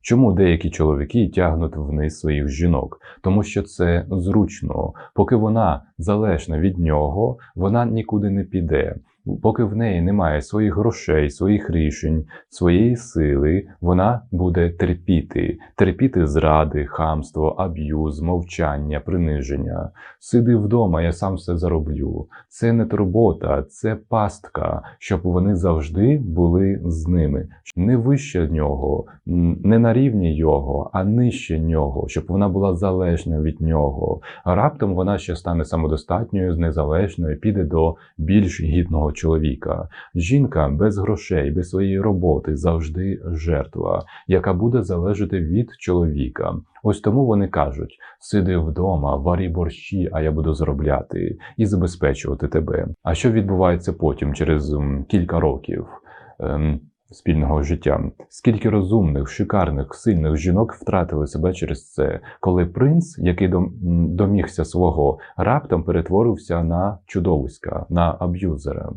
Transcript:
Чому деякі чоловіки тягнуть вниз своїх жінок? Тому що це зручно. Поки вона залежна від нього, вона нікуди не піде. Поки в неї немає своїх грошей, своїх рішень, своєї сили, вона буде терпіти, терпіти зради, хамство, аб'юз, мовчання, приниження. Сиди вдома, я сам все зароблю. Це не турбота, це пастка, щоб вони завжди були з ними. Не вище нього, не на рівні його, а нижче нього, щоб вона була залежна від нього. А раптом вона ще стане самодостатньою, незалежною, піде до більш гідного чоловіка. Жінка без грошей, без своєї роботи завжди жертва, яка буде залежати від чоловіка. Ось тому вони кажуть: сиди вдома, варі борщі, а я буду заробляти і забезпечувати тебе. А що відбувається потім, через кілька років? Ем, Спільного життя. Скільки розумних, шикарних, сильних жінок втратили себе через це, коли принц, який домігся свого, раптом перетворився на чудовиська, на аб'юзера.